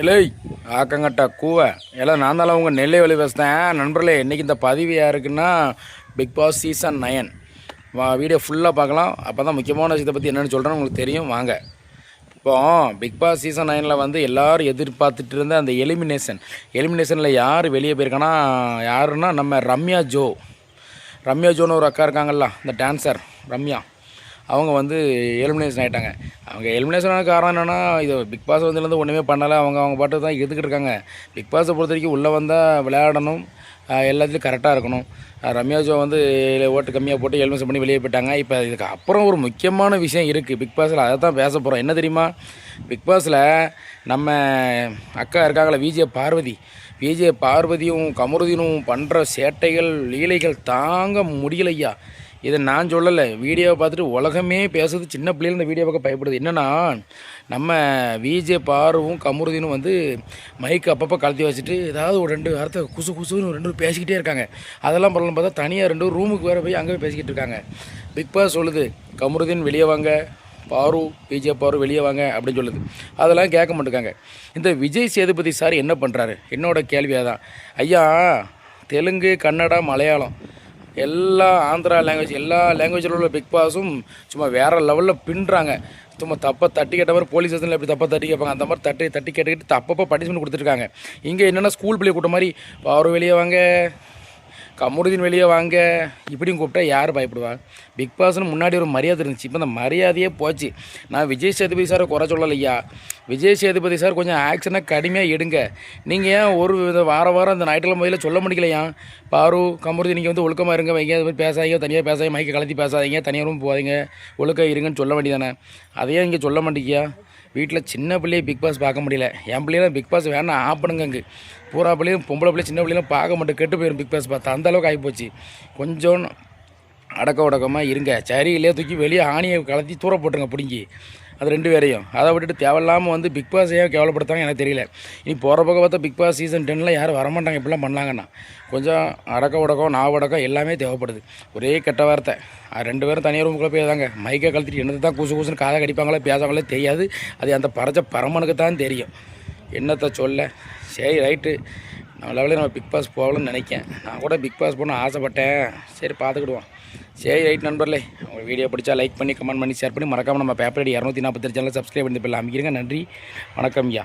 இல்லை ஆக்கங்கட்டா கூவை. எல்லாம் நான் தான் உங்கள் நெல்லை வழி பேசுகிறேன் நண்பர்களே இன்றைக்கி இந்த பதிவு யாருக்குன்னா பிக் பாஸ் சீசன் நயன் வா வீடியோ ஃபுல்லாக பார்க்கலாம். அப்போ தான் முக்கியமான விஷயத்தை பற்றி என்னென்னு சொல்கிறேன்னு உங்களுக்கு தெரியும். வாங்க. இப்போ பிக் பாஸ் சீசன் நைனில் வந்து எல்லாரும் எதிர்பார்த்துட்டு இருந்த அந்த எலிமினேஷன் எலிமினேஷனில் யார் வெளியே போயிருக்கான்னா யாருன்னா நம்ம ரம்யா ஜோ. ரம்யா ஜோன்னு ஒரு அக்கா இருக்காங்கல்ல இந்த டான்ஸர் ரம்யா. அவங்க வந்து எலிமினேஷன் ஆகிட்டாங்க அவங்க எலிமினேஷன் ஆன காரணம் என்னென்னா இது பிக் பாஸ் வந்துலேருந்து ஒன்றுமே பண்ணலை. அவங்க அவங்க பாட்டு தான் எதுக்கிட்டு இருக்காங்க. பிக் பாஸை பொறுத்த வரைக்கும் உள்ளே வந்தால் விளையாடணும். எல்லாத்துலேயும் கரெக்டாக இருக்கணும். ஆஹ் ரம்யா ஜோ வந்து ஓட்டு கம்மியாக போட்டு எலிமினேஷன் பண்ணி வெளியே போயிட்டாங்க. இப்போ இதுக்கு அப்புறம் ஒரு முக்கியமான விஷயம் இருக்குது பிக் பாஸில் அதை தான் பேச போகிறோம் என்ன தெரியுமா? பிக் பாஸில் நம்ம அக்கா இருக்காங்களே விஜய பார்வதி விஜய பார்வதியும் கமருதீனும் பண்ணுற சேட்டைகள் லீலைகள் தாங்க முடியலையா? இதை நான் சொல்லலை. வீடியோவை பார்த்துட்டு உலகமே பேசுறது சின்ன பிள்ளைகள் இந்த வீடியோ பார்க்க பயப்படுது. என்னென்னா நம்ம விஜே பாருவும் கமருதீனும் வந்து மைக் அப்பப்போ கலத்தி வச்சுட்டு ஏதாவது ஒரு ரெண்டு வாரத்தை குசு குசுன்னு ரெண்டு பேரும் பேசிக்கிட்டே இருக்காங்க. அதெல்லாம் பண்ணலாம் பார்த்தா தனியாக ரெண்டு ரூமுக்கு வேறு போய் அங்கே போய் பேசிக்கிட்டு இருக்காங்க. பிக் பாஸ் சொல்லுது கமருதீன் வெளியே வாங்க பாரு விஜய் பாரு வெளியே வாங்க அப்படின்னு சொல்லுது. அதெல்லாம் கேட்க மாட்டேங்காங்க. இந்த விஜய் சேதுபதி சார் என்ன பண்ணுறாரு என்னோட கேள்வியாக தான் ஐயா தெலுங்கு கன்னடா மலையாளம் எல்லா ஆந்திரா லாங்குவேஜ் எல்லா லாங்குவேஜில் உள்ள பிக் பாஸும் சும்மா வேறு லெவலில் பின்னுறாங்க. சும்மா தப்பாக தட்டி கேட்ட மாதிரி போலீஸ் ஸ்டேஷனில் எப்படி தப்பாக தட்டி கேட்பாங்க? அந்த மாதிரி தட்டி தட்டி கேட்டுக்கிட்டு தப்பப்போ பனிஷ்மெண்ட் கொடுத்துருக்காங்க இங்கே என்னென்னா ஸ்கூல் பிள்ளை கூட்ட மாதிரி அவர் வெளியே வாங்க. கமுருதீன் வெளியே வாங்க. இப்படியும் கூப்பிட்டா யார் பயப்படுவா? பிக் பாஸ்னு முன்னாடி ஒரு மரியாதை இருந்துச்சு. இப்போ அந்த மரியாதையே போச்சு. நான் விஜய் சேதுபதி சாரை குறை சொல்லலையா? விஜய் சேதுபதி சார் கொஞ்சம் ஆக்ஷனாக கடுமையாக எடுங்க. நீங்கள் ஏன் ஒரு வார வாரம் அந்த ஞாயிற்றுக்கிழமை முதல்ல சொல்ல முடியலையா? பாரு கமுருதி நீங்கள் வந்து ஒழுக்கமாக இருங்க வைங்க. அது மாதிரி பேசாதீங்க தனியாக பேசாதீங்க மைக்கை கலத்தி பேசாதீங்க தனியாக ரூம் போகாதீங்க. ஒழுக்கம் இருங்கன்னு சொல்ல வேண்டியதானே? அதையே இங்கே சொல்ல மாட்டேங்கியா? வீட்டில் சின்ன பிள்ளையை பிக் பாஸ் பார்க்க முடியல. என் பிள்ளைலாம் பிக் பாஸ் வேணாம் ஆஃப் பூரா பிள்ளையும் பொம்பளை பிள்ளை சின்ன பிள்ளைலாம் பார்க்க மாட்டேன். கெட்டு போயிடும் பிக் பாஸ் பார்த்தா. அந்த அளவுக்கு ஆகிப்போச்சு. கொஞ்சம் அடக்க உடக்கமாக இருங்க. சரியிலே தூக்கி வெளியே ஆணியை கலத்தி தூர போட்டுருங்க பிடுங்கி. அது ரெண்டு பேரையும். அதை விட்டுட்டு தேவையில்லாமல் வந்து பிக் பாஸ் ஏன் கேவலப்படுத்தாங்க எனக்கு தெரியல. இனி போகிற பக்கம் பார்த்தா பிக் பாஸ் சீசன் டென்னில் யாரும் வரமாட்டாங்க இப்படிலாம் பண்ணாங்கன்னா. கொஞ்சம் அடக்க உடக்கம் நாவ உடக்கம் எல்லாமே தேவைப்படுது. ஒரே கெட்ட வார்த்தை. அது ரெண்டு பேரும் தனியார் ரூமுக்குள்ளே போயிருந்தாங்க. மைக்கை கழுத்திட்டு என்னது தான் குசு குசுன்னு காதை கடிப்பாங்களே பேசாங்களே தெரியாது. அது அந்த பறச்ச பரமனுக்கு தான் தெரியும். என்னத்தை சொல்ல? சரி ரைட்டு லெவலில் நம்ம பிக் பாஸ் போகலன்னு நினைக்கேன். நான் கூட பிக் பாஸ் போகணும்னு ஆசைப்பட்டேன். சரி பார்த்துக்கிடுவோம். சரி ரைட் நண்பர்களே உங்கள் வீடியோ பிடிச்சா லைக் பண்ணி கமெண்ட் பண்ணி ஷேர் பண்ணி மறக்காமல் நம்ம பேப்பரடி இரநூத்தி நாற்பத்தஞ்சு சேனல் சப்ஸ்கிரைப் பண்ணி போயிடலாம். அமைக்கிறங்க நன்றி வணக்கம் ஐயா.